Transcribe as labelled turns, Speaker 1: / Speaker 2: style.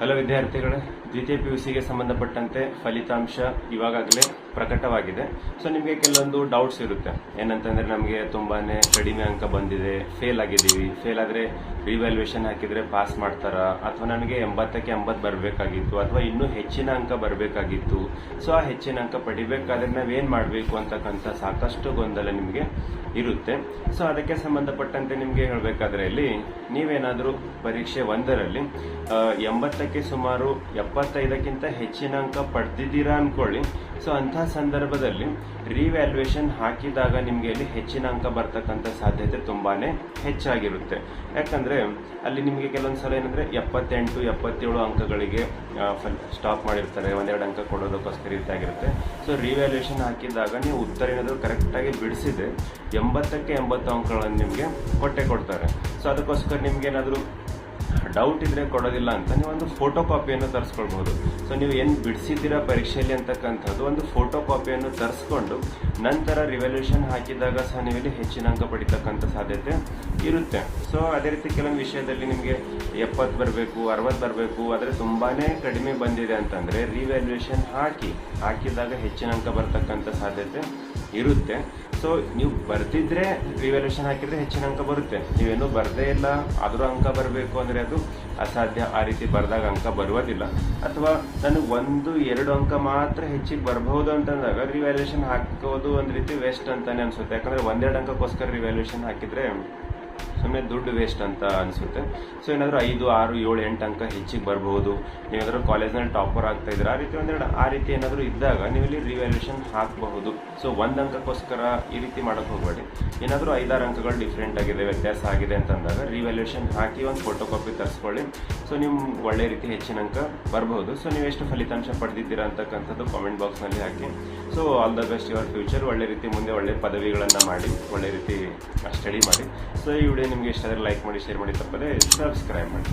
Speaker 1: Hello വിദ്യാർത്ഥികളെ. ದ್ವಿತೀಯ P U ಸಿಗೆ ಸಂಬಂಧಪಟ್ಟಂತೆ ಫಲಿತಾಂಶ ಇವಾಗಲೇ ಪ್ರಕಟವಾಗಿದೆ. ಸೊ ನಿಮಗೆ ಕೆಲವೊಂದು ಡೌಟ್ಸ್ ಇರುತ್ತೆ. ಏನಂತಂದ್ರೆ ನಮಗೆ ತುಂಬಾನೇ ಕಡಿಮೆ ಅಂಕ ಬಂದಿದೆ ಫೇಲ್ ಆಗಿದ್ದೀವಿ. ಫೇಲ್ ಆದರೆ ರಿವ್ಯಾಲ್ಯೂಯೇಷನ್ ಹಾಕಿದ್ರೆ ಪಾಸ್ ಮಾಡ್ತಾರಾ? ಅಥವಾ ನನಗೆ ಎಂಬತ್ತಕ್ಕೆ ಎಂಬತ್ತು ಬರಬೇಕಾಗಿತ್ತು, ಅಥವಾ ಇನ್ನೂ ಹೆಚ್ಚಿನ ಅಂಕ ಬರಬೇಕಾಗಿತ್ತು. ಸೊ ಆ ಹೆಚ್ಚಿನ ಅಂಕ ಪಡಿಬೇಕಾದ್ರೆ ನಾವೇನು ಮಾಡಬೇಕು ಅಂತಕ್ಕಂಥ ಸಾಕಷ್ಟು ಗೊಂದಲ ನಿಮಗೆ ಇರುತ್ತೆ. ಸೊ ಅದಕ್ಕೆ ಸಂಬಂಧಪಟ್ಟಂತೆ ನಿಮಗೆ ಹೇಳಬೇಕಾದ್ರೆ ಇಲ್ಲಿ ನೀವೇನಾದರೂ ಪರೀಕ್ಷೆ ಒಂದರಲ್ಲಿ ಎಂಬತ್ತಕ್ಕೆ ಸುಮಾರು ಎಪ್ಪತ್ತೈದಕ್ಕಿಂತ ಹೆಚ್ಚಿನ ಅಂಕ ಪಡೆದಿದ್ದೀರಾ ಅನ್ಕೊಳ್ಳಿ. ಸೊ ಅಂತಹ ಸಂದರ್ಭದಲ್ಲಿ ರಿವ್ಯಾಲ್ಯೂಯೇಷನ್ ಹಾಕಿದಾಗ ನಿಮಗೆ ಇಲ್ಲಿ ಹೆಚ್ಚಿನ ಅಂಕ ಬರ್ತಕ್ಕಂಥ ಸಾಧ್ಯತೆ ತುಂಬಾನೇ ಹೆಚ್ಚಾಗಿರುತ್ತೆ. ಯಾಕಂದ್ರೆ ಅಲ್ಲಿ ನಿಮಗೆ ಕೆಲವೊಂದು ಸಲ ಏನಂದ್ರೆ ಎಪ್ಪತ್ತೆಂಟು, ಎಪ್ಪತ್ತೇಳು ಅಂಕಗಳಿಗೆ ಸ್ಟಾಪ್ ಮಾಡಿರ್ತಾರೆ. ಒಂದೆರಡು ಅಂಕ ಕೊಡೋದಕ್ಕೋಸ್ಕರ ಇದ್ದಾಗಿರುತ್ತೆ ಸೊ ರಿವ್ಯಾಲ್ಯೂಯೇಷನ್ ಹಾಕಿದಾಗ ನೀವು ಉತ್ತರ ಏನಾದರೂ ಕರೆಕ್ಟಾಗಿ ಬಿಡಿಸಿದೆ ಎಂಬತ್ತಕ್ಕೆ ಎಂಬತ್ತು ಅಂಕಗಳನ್ನು ನಿಮಗೆ ಕೊಟ್ಟೆ ಕೊಡ್ತಾರೆ. ಸೊ ಅದಕ್ಕೋಸ್ಕರ ನಿಮಗೇನಾದರೂ ಡೌಟ್ ಇದ್ರೆ ಕೊಡೋದಿಲ್ಲ ಅಂತ ನೀವು ಒಂದು ಫೋಟೋ ಕಾಪಿಯನ್ನು ತರಿಸ್ಕೊಳ್ಬಹುದು. ಸೊ ನೀವು ಏನು ಬಿಡಿಸಿದ್ದೀರಾ ಪರೀಕ್ಷೆಯಲ್ಲಿ ಅಂತಕ್ಕಂಥದ್ದು, ಒಂದು ಫೋಟೋ ಕಾಪಿಯನ್ನು ತರಿಸ್ಕೊಂಡು ನಂತರ ರಿವಲ್ಯೂಷನ್ ಹಾಕಿದಾಗ ಸಹ ನೀವು ಇಲ್ಲಿ ಹೆಚ್ಚಿನ ಅಂಕ ಪಡಿತಕ್ಕಂಥ ಸಾಧ್ಯತೆ ಇರುತ್ತೆ. ಸೊ ಅದೇ ರೀತಿ ಕೆಲವೊಂದು ವಿಷಯದಲ್ಲಿ ನಿಮಗೆ ಎಪ್ಪತ್ತು ಬರಬೇಕು, ಅರವತ್ತು ಬರಬೇಕು, ಆದರೆ ತುಂಬಾನೇ ಕಡಿಮೆ ಬಂದಿದೆ ಅಂತಂದ್ರೆ ರಿವ್ಯಾಲ್ಯೂಯೇಷನ್ ಹಾಕಿ, ಹಾಕಿದಾಗ ಹೆಚ್ಚಿನ ಅಂಕ ಬರ್ತಕ್ಕಂಥ ಸಾಧ್ಯತೆ ಇರುತ್ತೆ. ಸೊ ನೀವು ಬರ್ತಿದ್ರೆ ರಿವ್ಯಾಲ್ಯೂಷನ್ ಹಾಕಿದ್ರೆ ಹೆಚ್ಚಿನ ಅಂಕ ಬರುತ್ತೆ. ನೀವೇನು ಬರದೇ ಇಲ್ಲ, ಆದರೂ ಅಂಕ ಬರಬೇಕು ಅಂದರೆ ಅದು ಅಸಾಧ್ಯ. ಆ ರೀತಿ ಬರೆದಾಗ ಅಂಕ ಬರುವುದಿಲ್ಲ. ಅಥವಾ ನನಗೆ ಒಂದು, ಎರಡು ಅಂಕ ಮಾತ್ರ ಹೆಚ್ಚಿಗೆ ಬರಬಹುದು ಅಂತಂದಾಗ ರಿವ್ಯಾಲ್ಯೂಷನ್ ಹಾಕೋದು ಒಂದು ರೀತಿ ವೇಸ್ಟ್ ಅಂತಾನೆ ಅನ್ಸುತ್ತೆ. ಯಾಕಂದ್ರೆ ಒಂದೆರಡು ಅಂಕಕ್ಕೋಸ್ಕರ ರಿವ್ಯಾಲ್ಯೂಷನ್ ಹಾಕಿದ್ರೆ ಸುಮ್ಮನೆ ದುಡ್ಡು ವೇಸ್ಟ್ ಅಂತ ಅನಿಸುತ್ತೆ. ಸೊ ಏನಾದರೂ ಐದು, ಆರು, ಏಳು, ಎಂಟು ಅಂಕ ಹೆಚ್ಚಿಗೆ ಬರಬಹುದು. ನೀವೇನಾದರೂ ಕಾಲೇಜ್ನಲ್ಲಿ ಟಾಪರ್ ಆಗ್ತಾ ಇದ್ರೆ ಆ ರೀತಿ ಒಂದೆರಡು, ಆ ರೀತಿ ಏನಾದರೂ ಇದ್ದಾಗ ನೀವು ಇಲ್ಲಿ ರಿವ್ಯಾಲ್ಯೂಷನ್ ಹಾಕಬಹುದು. ಸೊ ಒಂದು ಅಂಕಕ್ಕೋಸ್ಕರ ಈ ರೀತಿ ಮಾಡೋಕೆ ಹೋಗಬೇಡಿ. ಏನಾದರೂ ಐದಾರು ಅಂಕಗಳು ಡಿಫ್ರೆಂಟ್ ಆಗಿದೆ, ವ್ಯತ್ಯಾಸ ಆಗಿದೆ ಅಂತಂದಾಗ ರಿವ್ಯಾಲ್ಯೂಷನ್ ಹಾಕಿ ಒಂದು ಫೋಟೋ ಕಾಪಿ ತರಿಸ್ಕೊಳ್ಳಿ. ಸೊ ನೀವು ಒಳ್ಳೆ ರೀತಿ ಹೆಚ್ಚಿನ ಅಂಕ ಬರಬಹುದು. ಸೊ ನೀವು ಎಷ್ಟು ಫಲಿತಾಂಶ ಪಡೆದಿದ್ದೀರಾ ಅಂತಕ್ಕಂಥದ್ದು ಕಾಮೆಂಟ್ ಬಾಕ್ಸ್ನಲ್ಲಿ ಹಾಕಿ. So all the best your future ಒಳ್ಳೆ ರೀತಿ ಮುಂದೆ ಒಳ್ಳೆ ಪದವಿಗಳನ್ನು ಮಾಡಿ, ಒಳ್ಳೆ ರೀತಿ ಸ್ಟಡಿ ಮಾಡಿ. ಸೊ ಈ ವಿಡಿಯೋ ನಿಮಗೆ ಇಷ್ಟ ಆದರೆ ಲೈಕ್ ಮಾಡಿ ಶೇರ್ ಮಾಡಿ. ತಪ್ಪದೆ ಸಬ್ಸ್ಕ್ರೈಬ್ ಮಾಡಿ.